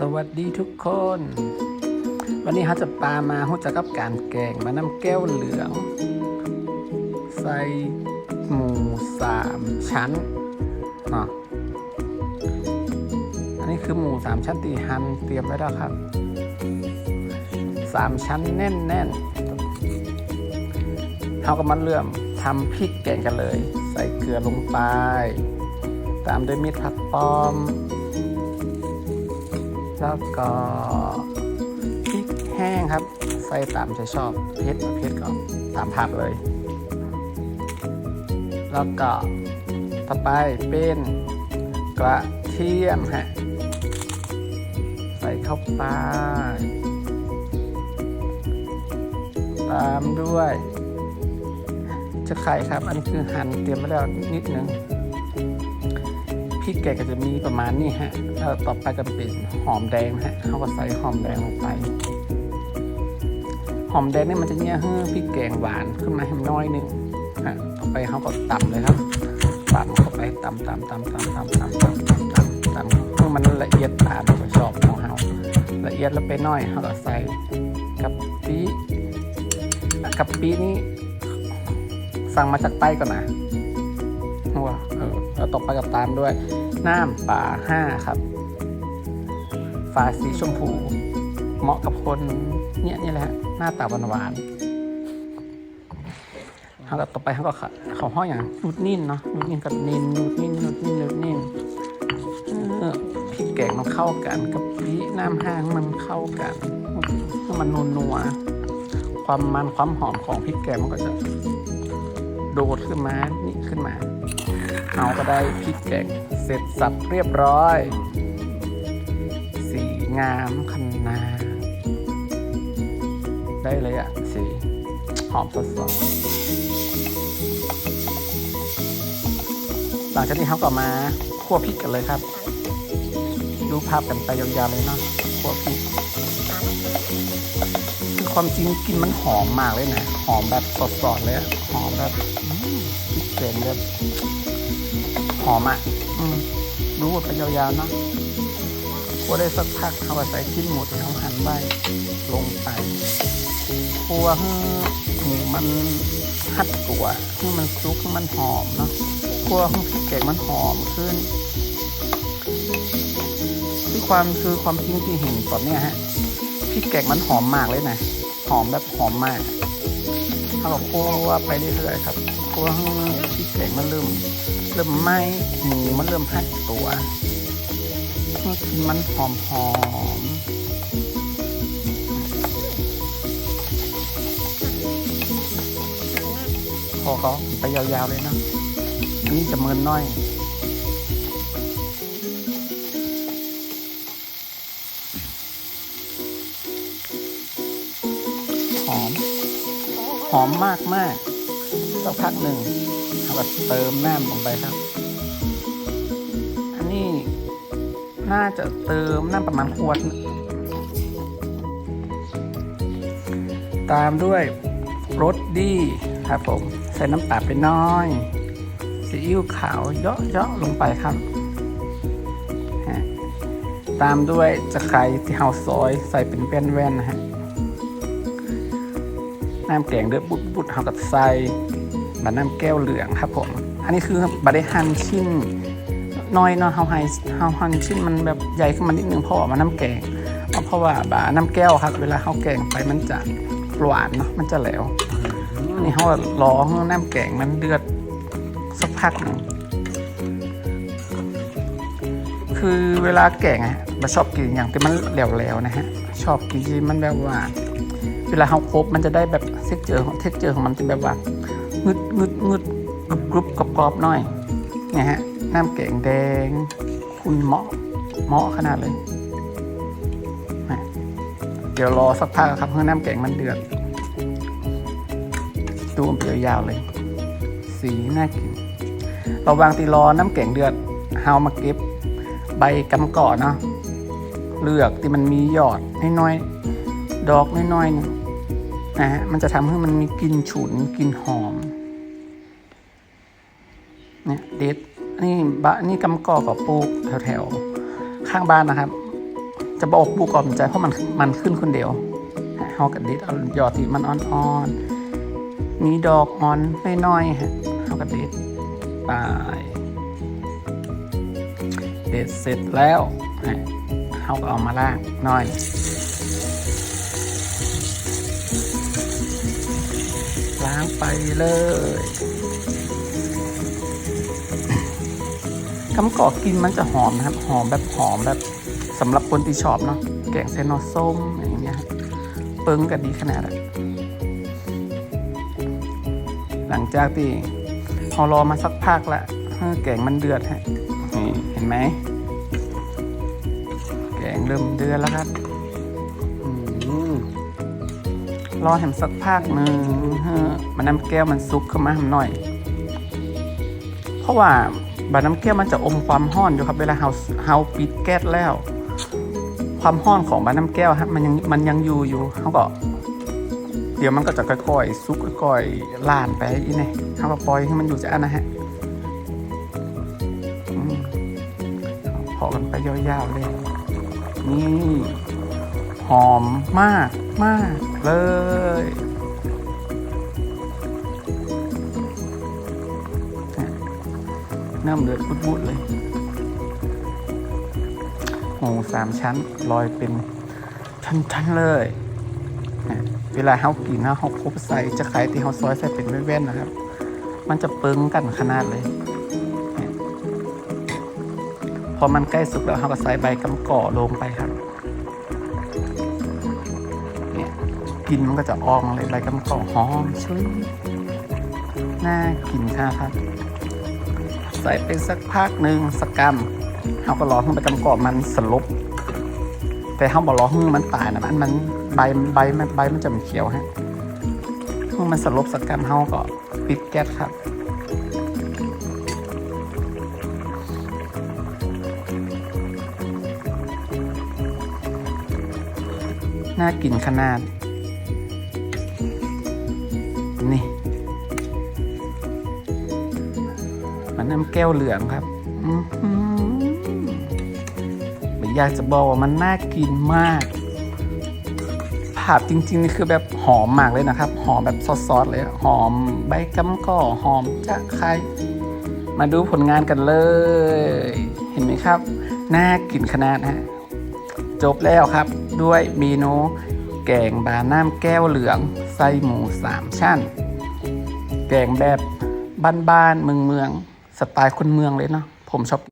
สวัสดีทุกคน วันนี้เขาจะปามาหูจักกับการแกงมาน้ำแก้วเหลือง ใส่หมูสามชั้นเนาะอันนี้คือหมูสามชั้นตีหั่นเตรียมไว้แล้วครับสามชั้นแน่นแน่นๆเขาก็มาเริ่อมทำพริกแกงกันเลย ใส่เกลือลงไป ตามด้วยมีดผักป้อม แล้วก็พริกแห้งครับ ใส่ตามใจชอบเผ็ดเผ็ดก็ตามผักเลย แล้วก็ต่อไปเป็นกระเทียมฮะใส่เข้าไปตามด้วยจะไข่ครับ อันนี้คือหั่นเตรียมไว้แล้วนิดนึง พริกแกก็จะมีประมาณนี้ฮะแล้วต่อไปก็เป็นหอมแดงฮะเขาก็ใส่หอมแดงลงไป หอมแดงนี่มันจะเนี่ยให้อพริกแกงหวานขึ้นมาให้น้อยนึงฮะต่อไปเขาก็ตำเลยครับตำเข้าไปตำตำตำตำตำตำตำตำตำตำเพื่อมันละเอียดตามที่ชอบของเขาละเอียดแล้วไปน้อยเขาก็ใส่กะปิกะปินี่สั่งมาจากใต้ก่อนนะหัว เออแล้วตกไปกับตามด้วยน้ำป่าห้าครับฟ้าสีชมพู เหมาะกับคนเนี่ยนี่แหละหน้าตาหวานๆเขาก็ต่อไปเขาก็เขาห้อยอย่างนูดนิ่นเนาะนูดนิ่นกับนินนูดนิ่นนูดนิ่นนูดนิ่นเออพริกแกงมันเข้ากันกับพีน้ำห้างมันเข้ากันให้มันนัวความมันความหอมของพริกแกงมันก็จะโดดขึ้นมานี่ขึ้นมา เอาก็ได้พริกแกงเสร็จสับเรียบร้อย สีงามขนาดได้เลยอะสีหอมสดๆหลังจากนี้เขาก็มาคั่วพริกกันเลยครับ ดูภาพกันไปยาวๆเลยเนาะคั่วพริกคือความจริงกลินมันหอมมากเลยนะ หอมแบบสดๆเลยหอมแบบพริกแกงแบบ หอมอะ อืมรู้ว่าไปยาวๆเนาะคั่วได้สักพักเอาไปใส่ชิ้นหมูที่เราหั่นไว้ลงไปคั่วให้หมูมันหัดตัวให้มันซุกมันหอมเนาะคั่วให้พริกแกงมันหอมขึ้นคือความคือความจริงที่เห็นตอนเนี้ยฮะพริกแกงมันหอมมากเลยนะหอมแบบหอมมากเอากับคั่วไปเรื่อยๆครับคั่วให้พริกแกงมันเริ่ม เริ่มไหมหมูมันเริ่มหัดตัวเมื่อกินมันหอมหอมพอเขาไปยาวๆเลยนะอันนี้จะเมินน้อยหอม หอมมากมากสักพักหนึ่ง เราก็เติมน้ำลงไปครับ อันนี้น่าจะเติมน้ำประมาณขวด ตามด้วยรสดีครับผม ใส่น้ำตาลไปน้อยซีอิ๊วขาวเยอะๆลงไปครับ ตามด้วยจะไคร้ที่เฮาซอยใส่เป็นแว่นๆนะฮะน้ำแกงเดือดบุดบุดๆเขากับใส่ บาน้ำแก้วเหลืองครับผม อันนี้คือบาได้หั่นชิ้นน้อยเนาะเฮาให้เฮาหั่นชิ้นมันแบบใหญ่ขึ้นมานิดนึงเพราะว่ามันน้ำแกงเพราะว่าบาน้ำแก้วครับ เวลาเฮาแกงไปมันจะหวานเนาะมันจะแหลวนนี้เฮารอให้น้ำแกงมันเดือดสักพักหนึ่งคือเวลาแกงอะบาชอบกินอย่างที่มันแหลวๆนะฮะชอบกินที่มันแบบว่า เวลาเขาครบมันจะได้แบบเท็กเจอร์ของเท็กเจอร์ของมันจะแบบว่า งึดงึดงึดกรุบกรุบกรอบกรอบหน่อยเนี่ยฮะน้ำแกงแดง คุณเหมาะเหมาะขนาดเลยเดี๋ยวรอสักพักครับเพื่อน้ำแกงมันเดือดดูมันเปรียวยาวเลย สีน่ากินเระหวางตีรอน้ำแกงเดือดเฮามาเก็บใบกำก่อเนาะเลือกที่มันมียอดน้อยๆดอกน้อยๆนะฮะมันจะทำให้มันมีกลิ่นฉุนกลิ่นหอม เนี่ยเด็ดนี่บะนี่กำกอกกับปลูกแถวๆ ข้างบ้านนะครับ จะบอกปลูกกอนใจเพราะมันมันขึ้นคนเดียวเฮากระดิดเอายอดที่มันอ่อนๆ มีดอกอ่อนน้อยๆฮะเฮากระดิดไปเด็ดเสร็จแล้วเฮาก็เอามาล่างน่อยล้างไปเลย คำก่อกินมันจะหอมนะครับ หอมแบบหอมแบบสำหรับคนที่ชอบเนาะแกงเซนอส้มอย่างเงี้ยเปิ้งกันดีขนาดอะหลังจากที่เรารอมาสักพักละเออแกงมันเดือดฮะนี่เห็นไหมแกงเริ่มเดือดแล้วครับรอแหมสักพักหนึ่งเฮ้อมันน้ำแก้วมันซุกเข้ามาหน่อย เพราะว่า บาน้ำแก้วมันจะอมความห้อนอยู่ครับ เวลาเฮาเฮาปิดแก๊สแล้ว ความห้อนของบาน้ำแก้วฮะมันยังมันยังอยู่อยู่เขาก็ เดี๋ยวมันก็จะค่อยๆซุกค่อยๆล่านไปอีนี่เขาก็ปล่อยให้มันอยู่จะอันนะฮะพอกันไปยาวๆเลย นี่ หอมมากมากเลย น้ำเดือดบุดๆเลยหมูสามชั้นลอยเป็นชั้นๆเลย เวลาเขากินนะเขาคบใส่จะขายที่เขาซอยใส่เป็นแว่นๆนะครับ มันจะเปิงกันขนาดเลย พอมันใกล้สุกแล้วเขาก็ใส่ใบกำก่อลงไปครับเนี่ยกลินมันก็จะออกมาเลยใบกำกอหอมชุยน่ากินค่ะครับ ใส่ไปสักพักหนึ่งสักกำเขาก็รอให้ใบกำกอกมันสลบแต่เขาบอกรอให้มันตายนะมันมันใบใบมันใบมันจะมันเขียวฮะให้มันสลบสักกำเขาก็ปิดแก๊สครับน่ากินขนาด แก้วเหลืองครับอื้อหือไม่อยากจะบอกว่ามันน่ากินมากภาพจริงๆนี่คือแบบหอมมากเลยนะครับ หอมแบบซอสๆเลย หอมใบกำก่อหอมจะไคร มาดูผลงานกันเลย เห็นไหมครับ น่ากินขนาดฮะจบแล้วครับ ด้วยเมนูแกงบาน้ำแก้วเหลืองไส้หมูสามชั้น แกงแบบบ้านๆเมืองๆ สไตล์คนเมืองเลยเนาะผมชอบ